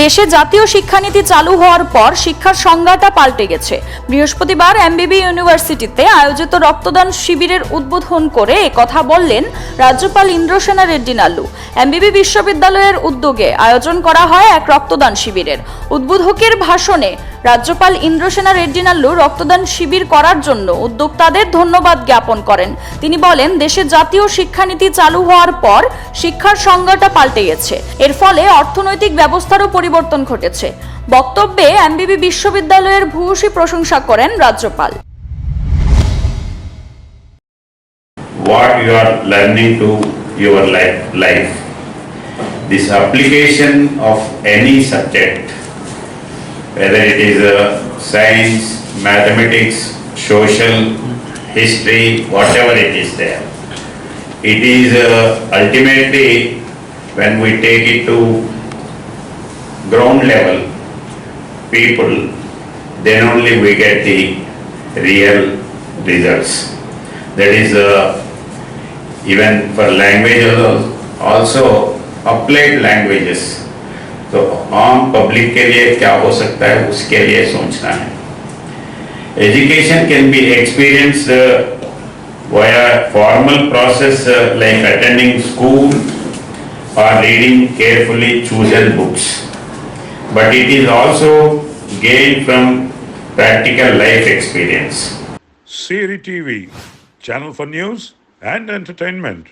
দেশে জাতীয় শিক্ষানীতি চালু হওয়ার পর শিক্ষার সংজ্ঞাটা পাল্টে গেছে। বৃহস্পতিবার এমবিবি ইউনিভার্সিটিতে আয়োজিত রক্তদান শিবিরের উদ্বোধন করে কথা বললেন রাজ্যপাল ইন্দ্রসেনা রেড্ডি নাল্লু। এমবিবি বিশ্ববিদ্যালয়ের উদ্যোগে আয়োজন করা হয় এক রক্তদান শিবিরের। উদ্বোধকের ভাষণে রাজ্যপাল ইন্দ্রসেনা রেড্ডি নাল্লু রক্তদান শিবির করার জন্য উদ্যোক্তাদের ধন্যবাদ জ্ঞাপন করেন। তিনি বলেন, দেশে জাতীয় শিক্ষানীতি চালু হওয়ার পর শিক্ষার সংজ্ঞাটা পাল্টে গেছে। এর ফলে অর্থনৈতিক ব্যবস্থারও পরিবর্তন ঘটেছে বক্তব্যে এমবিবি বিশ্ববিদ্যালয়ের ভূয়সী প্রশংসা করেন রাজ্যপাল what you are learning to your life, life. This application of any subject, whether it is uh, science, mathematics, social, history, whatever it is there. It is uh, ultimately when we take it to ground level, people, then only we get the real results. That is uh, even for languages al- also applied languages. तो आम public के लिए क्या हो सकता है उसके लिए सोचना है be experienced uh, via formal process uh, like attending school or reading carefully chosen books. But it is also gained from practical life experience. Siri TV, channel for news and entertainment.